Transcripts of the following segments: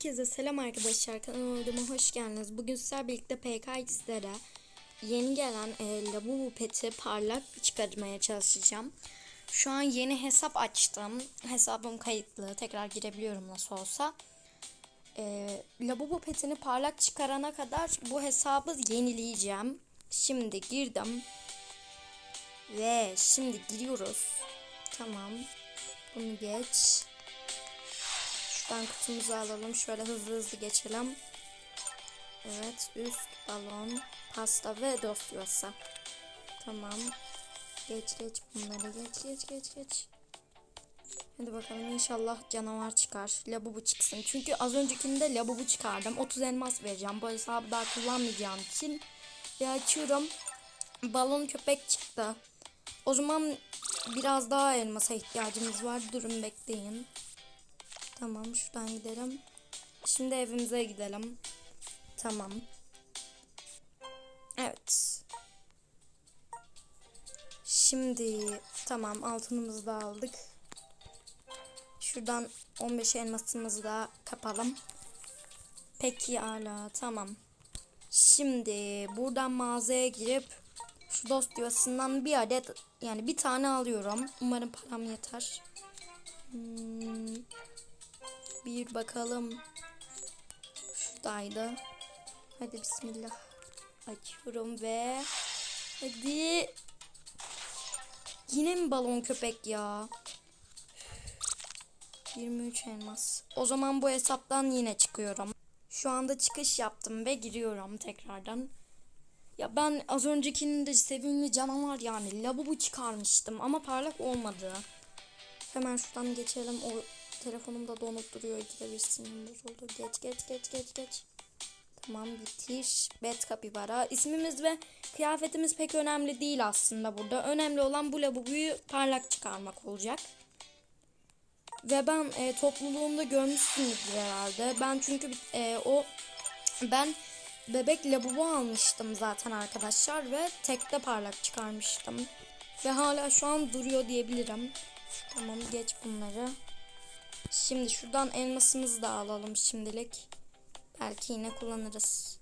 Herkese selam arkadaşlar kanalıma hoş geldiniz. Bugün sizlerle birlikte PKX'lere yeni gelen e, Labubu Pet'i parlak çıkarmaya çalışacağım. Şu an yeni hesap açtım. Hesabım kayıtlı. Tekrar girebiliyorum nasıl olsa. E, Labubu Pet'ini parlak çıkarana kadar bu hesabı yenileyeceğim. Şimdi girdim. Ve şimdi giriyoruz. Tamam. Bunu geç. Şuradan kutumuzu alalım. Şöyle hızlı hızlı geçelim. Evet. Üst balon, pasta ve dost yuvası. Tamam. Geç geç bunları. Geç geç geç geç. Hadi bakalım inşallah canavar çıkar. Labubu çıksın. Çünkü az öncekinde labubu çıkardım. 30 elmas vereceğim. Bu hesabı daha kullanmayacağım için. Ve açıyorum. Balon köpek çıktı. O zaman biraz daha elmasa ihtiyacımız var. Durun bekleyin. Tamam şuradan gidelim. Şimdi evimize gidelim. Tamam. Evet. Şimdi tamam altınımızı da aldık. Şuradan 15 elmasımızı da kapalım. Peki ala tamam. Şimdi buradan mağazaya girip şu dost yuvasından bir adet yani bir tane alıyorum. Umarım param yeter. Hmm, bir bakalım. Şuradaydı. Hadi bismillah. Açıyorum ve hadi. Yine mi balon köpek ya? 23 elmas. O zaman bu hesaptan yine çıkıyorum. Şu anda çıkış yaptım ve giriyorum tekrardan. Ya ben az öncekinde sevimli canavar yani labubu çıkarmıştım ama parlak olmadı. Hemen şuradan geçelim. O telefonumda donup duruyor. İkide bir sinirim bozuldu. Geç geç geç geç geç. Tamam bitir. Bet kapibara. İsmimiz ve kıyafetimiz pek önemli değil aslında burada. Önemli olan bu labubuyu parlak çıkarmak olacak. Ve ben e, topluluğumda görmüşsünüzdür herhalde. Ben çünkü e, o ben bebek labubu almıştım zaten arkadaşlar ve tekte parlak çıkarmıştım. Ve hala şu an duruyor diyebilirim. Tamam geç bunları. Şimdi şuradan elmasımızı da alalım şimdilik. Belki yine kullanırız.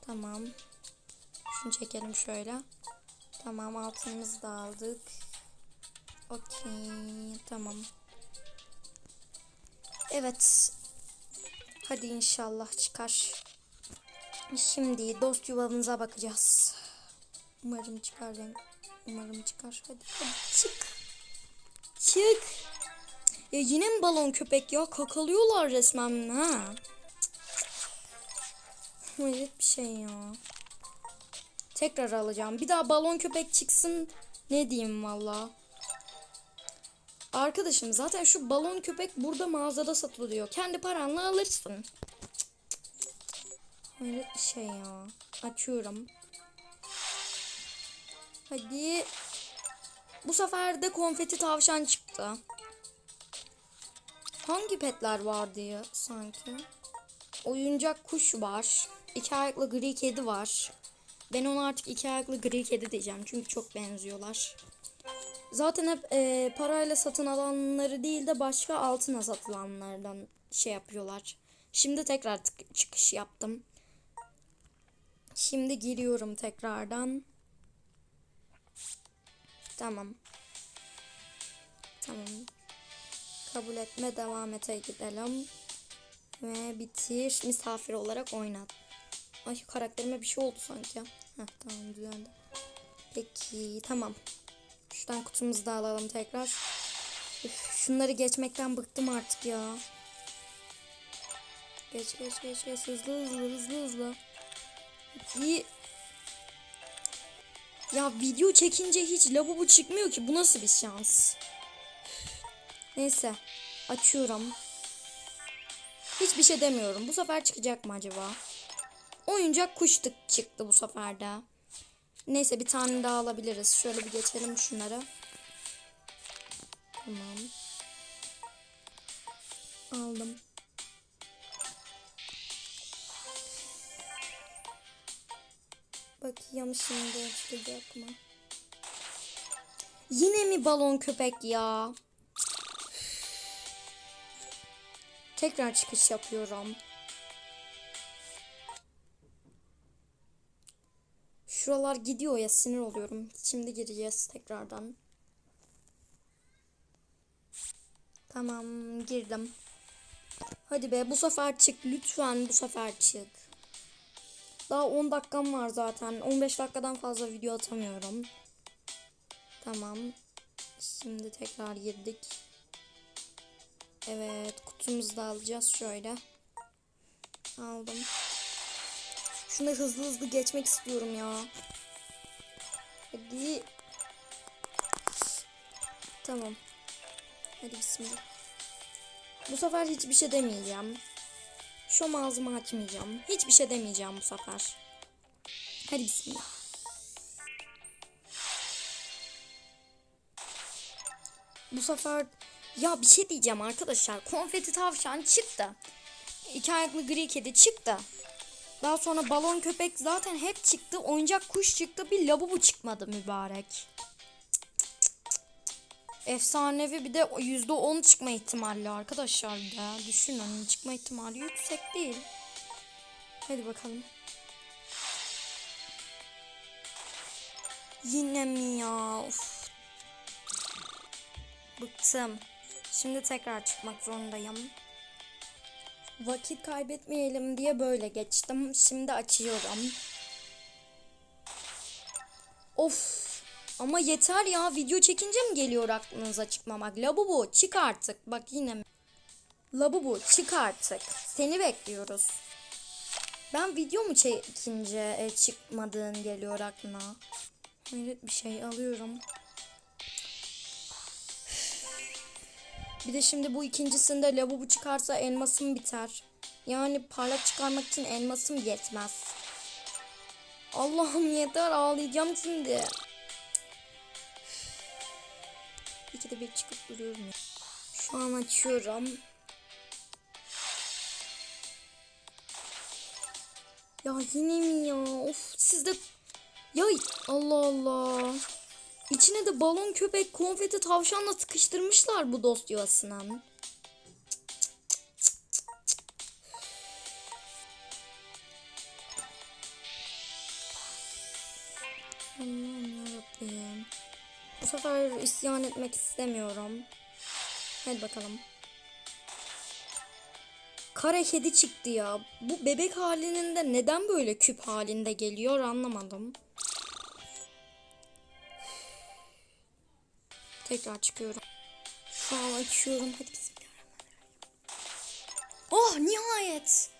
Tamam. Şunu çekelim şöyle. Tamam altınımızı da aldık. Okey. Tamam. Evet. Hadi inşallah çıkar. Şimdi dost yuvamıza bakacağız. Umarım çıkar. Umarım çıkar. Hadi, hadi çık. Çık. Ya yine mi balon köpek ya? Kakalıyorlar resmen ha. Hayret bir şey ya. Tekrar alacağım. Bir daha balon köpek çıksın. Ne diyeyim valla. Arkadaşım zaten şu balon köpek burada mağazada satılıyor. Kendi paranla alırsın. Hayret bir şey ya. Açıyorum. Hadi. Bu sefer de konfeti tavşan çıktı. Hangi petler vardı ya sanki? Oyuncak kuş var. İki ayaklı gri kedi var. Ben ona artık iki ayaklı gri kedi diyeceğim. Çünkü çok benziyorlar. Zaten hep e, parayla satın alanları değil de başka altına satılanlardan şey yapıyorlar. Şimdi tekrar çıkış yaptım. Şimdi giriyorum tekrardan. Tamam. Tamam. Kabul etme devam ete gidelim. Ve bitir. Misafir olarak oynat. Ay karakterime bir şey oldu sanki. Heh, tamam düzeldi. Peki tamam. Şuradan kutumuzu da alalım tekrar. Üf, şunları geçmekten bıktım artık ya. Geç geç geç geç hızlı hızlı hızlı hızlı. İyi. Ya video çekince hiç lavabo çıkmıyor ki. Bu nasıl bir şans? Neyse. Açıyorum. Hiçbir şey demiyorum. Bu sefer çıkacak mı acaba? Oyuncak kuş çıktı bu sefer de. Neyse bir tane daha alabiliriz. Şöyle bir geçelim şunları. Tamam. Aldım. Bakayım şimdi çıkacak mı? Yine mi balon köpek ya? Tekrar çıkış yapıyorum. Şuralar gidiyor ya sinir oluyorum. Şimdi gireceğiz tekrardan. Tamam girdim. Hadi be bu sefer çık lütfen bu sefer çık. Daha 10 dakikam var zaten. 15 dakikadan fazla video atamıyorum. Tamam. Şimdi tekrar girdik. Evet kutumuzu da alacağız şöyle. Aldım. Şunu hızlı hızlı geçmek istiyorum ya. Hadi. Tamam. Hadi bismillah. Bu sefer hiçbir şey demeyeceğim. Şu ağzımı açmayacağım. Hiçbir şey demeyeceğim bu sefer. Hadi bismillah. Bu sefer ya bir şey diyeceğim arkadaşlar. Konfeti tavşan çıktı. İki ayaklı gri kedi çıktı. Daha sonra balon köpek zaten hep çıktı. Oyuncak kuş çıktı. Bir labubu çıkmadı mübarek. Efsanevi bir de yüzde on çıkma ihtimali arkadaşlar ya. Düşünün çıkma ihtimali yüksek değil. Hadi bakalım. Yine mi ya? Of. Bıktım. Şimdi tekrar çıkmak zorundayım. Vakit kaybetmeyelim diye böyle geçtim. Şimdi açıyorum. Of. Ama yeter ya. Video çekince mi geliyor aklınıza çıkmamak? Labubu çık artık. Bak yine? Labubu çık artık. Seni bekliyoruz. Ben video mu çekince e, çıkmadığın geliyor aklına? Hayret bir şey alıyorum. Bir de şimdi bu ikincisinde lavabo çıkarsa elmasım biter. Yani parlak çıkarmak için elmasım yetmez. Allah'ım yeter ağlayacağım şimdi. İkide bir çıkıp duruyorum. Şu an açıyorum. Ya yine mi ya? Of siz de... Ya Allah Allah. İçine de balon köpek konfeti tavşanla sıkıştırmışlar bu dost yuvasına. Allah'ım yarabbim. Bu sefer isyan etmek istemiyorum. Hadi bakalım. Kara kedi çıktı ya. Bu bebek halinin de neden böyle küp halinde geliyor anlamadım. Tekrar çıkıyorum. Şu an açıyorum. Hadi bismillahirrahmanirrahim. Oh nihayet.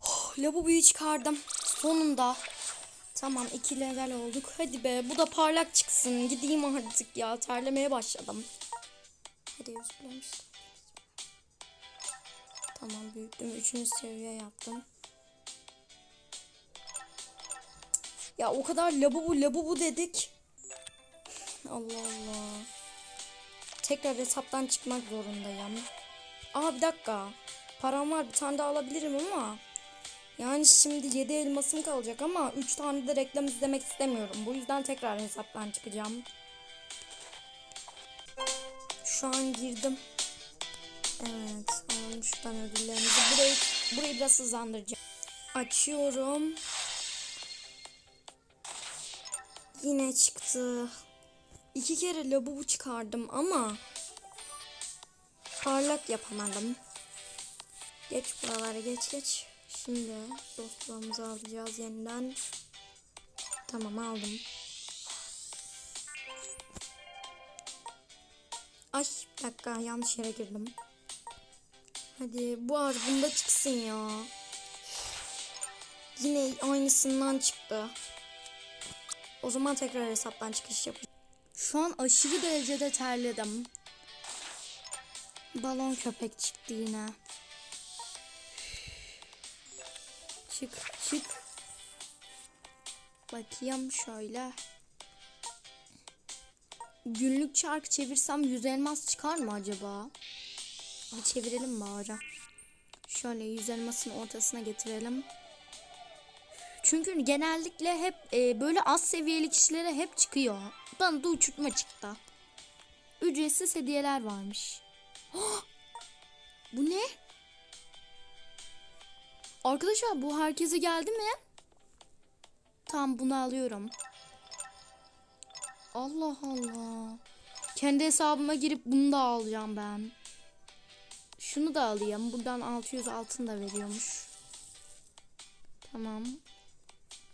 Oh, lavaboyu çıkardım. Sonunda. Tamam iki level olduk. Hadi be bu da parlak çıksın. Gideyim artık ya. Terlemeye başladım. Hadi yüzlemiş. Tamam büyüttüm. Üçüncü seviye yaptım. Ya o kadar labubu labubu dedik. Allah Allah. Tekrar hesaptan çıkmak zorundayım. Aa bir dakika. Param var bir tane daha alabilirim ama. Yani şimdi 7 elmasım kalacak ama 3 tane de reklam izlemek istemiyorum. Bu yüzden tekrar hesaptan çıkacağım. Şu an girdim. Evet. Alalım şuradan ödüllerimizi. Burayı, burayı biraz hızlandıracağım. Açıyorum. Yine çıktı. İki kere labubu çıkardım ama parlak yapamadım. Geç buralara geç geç. Şimdi dostlarımızı alacağız yeniden. Tamam aldım. Ay bir dakika yanlış yere girdim. Hadi bu ar bunda çıksın ya. Yine aynısından çıktı. O zaman tekrar hesaptan çıkış yapacağım. Şu an aşırı derecede terledim. Balon köpek çıktı yine. Çık çık. Bakayım şöyle. Günlük çark çevirsem 100 elmas çıkar mı acaba? Bir çevirelim bari. Şöyle 100 elmasın ortasına getirelim. Çünkü genellikle hep e, böyle az seviyeli kişilere hep çıkıyor. Bana da uçurtma çıktı. Ücretsiz hediyeler varmış. Bu ne? Arkadaşlar bu herkese geldi mi? Tamam bunu alıyorum. Allah Allah. Kendi hesabıma girip bunu da alacağım ben. Şunu da alayım. Buradan 600 altın da veriyormuş. Tamam.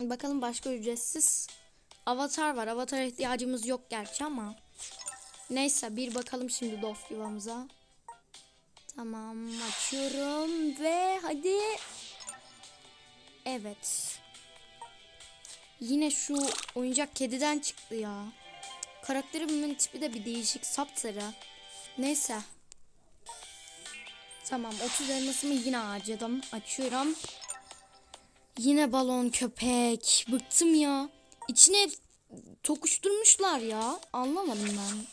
Bakalım başka ücretsiz. Avatar var. Avatar ihtiyacımız yok gerçi ama. Neyse bir bakalım şimdi dost yuvamıza. Tamam açıyorum ve hadi. Evet. Yine şu oyuncak kediden çıktı ya. Karakterimin tipi de bir değişik sapsarı. Neyse. Tamam 30 elmasımı yine harcadım. Açıyorum. Yine balon köpek. Bıktım ya. İçine tokuşturmuşlar ya. Anlamadım ben.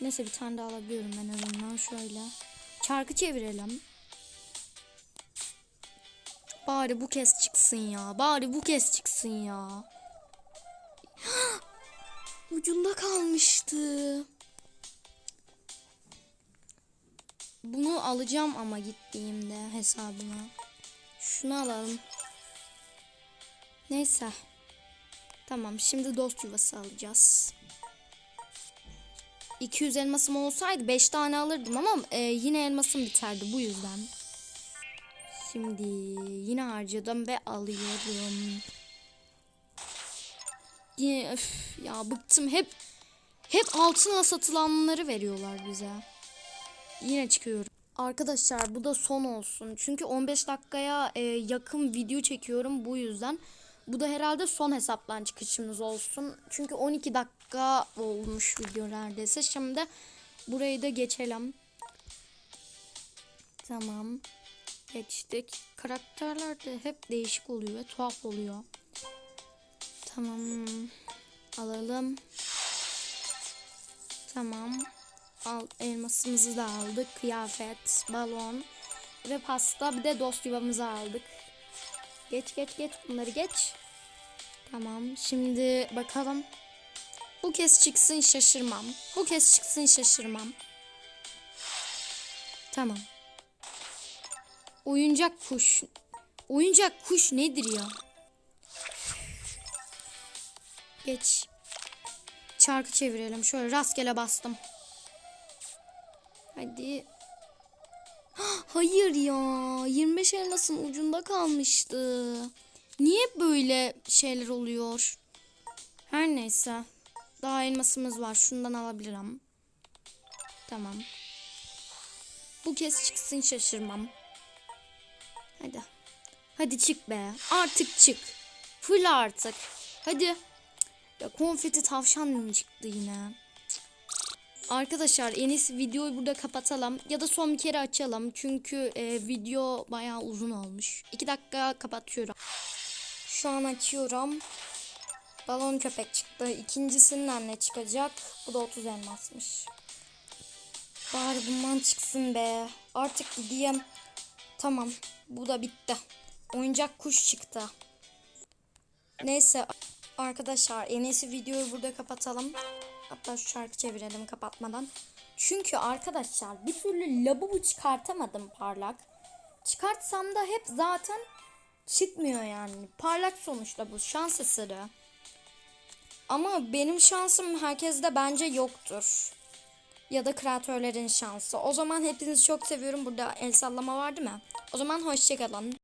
Neyse bir tane daha alabiliyorum en azından şöyle. Çarkı çevirelim. Bari bu kez çıksın ya. Bari bu kez çıksın ya. Ucunda kalmıştı. Bunu alacağım ama gittiğimde hesabıma. Şunu alalım. Neyse. Tamam şimdi dost yuvası alacağız. 200 elmasım olsaydı 5 tane alırdım ama e, yine elmasım biterdi bu yüzden. Şimdi yine harcadım ve alıyorum. Yine öf, ya bıktım hep hep altına satılanları veriyorlar bize. Yine çıkıyorum. Arkadaşlar bu da son olsun. Çünkü 15 dakikaya e, yakın video çekiyorum bu yüzden. Bu da herhalde son hesaptan çıkışımız olsun. Çünkü 12 dakika olmuş video neredeyse. Şimdi burayı da geçelim. Tamam. Geçtik. Karakterler de hep değişik oluyor ve tuhaf oluyor. Tamam. Alalım. Tamam. Al, elmasımızı da aldık. Kıyafet, balon ve pasta. Bir de dost yuvamızı aldık. Geç geç geç bunları geç. Tamam. Şimdi bakalım. Bu kez çıksın şaşırmam. Bu kez çıksın şaşırmam. Tamam. Oyuncak kuş. Oyuncak kuş nedir ya? Geç. Çarkı çevirelim. Şöyle rastgele bastım. Hadi. Hayır ya. 25 elmasın ucunda kalmıştı. Niye böyle şeyler oluyor? Her neyse. Daha elmasımız var. Şundan alabilirim. Tamam. Bu kez çıksın şaşırmam. Hadi. Hadi çık be. Artık çık. Full artık. Hadi. Ya konfeti tavşan mı çıktı yine? Arkadaşlar en iyisi videoyu burada kapatalım. Ya da son bir kere açalım. Çünkü e, video bayağı uzun olmuş. 2 dakika kapatıyorum. Şu an açıyorum. Balon köpek çıktı. İkincisinden ne çıkacak? Bu da 30 elmasmış. Bari bundan çıksın be. Artık gideyim. Tamam. Bu da bitti. Oyuncak kuş çıktı. Neyse arkadaşlar en iyisi videoyu burada kapatalım. Hatta şu şarkı çevirelim kapatmadan. Çünkü arkadaşlar bir türlü labubu çıkartamadım parlak. Çıkartsam da hep zaten çıkmıyor yani. Parlak sonuçta bu şans eseri. Ama benim şansım herkeste bence yoktur. Ya da kreatörlerin şansı. O zaman hepinizi çok seviyorum. Burada el sallama vardı mı? O zaman hoşçakalın.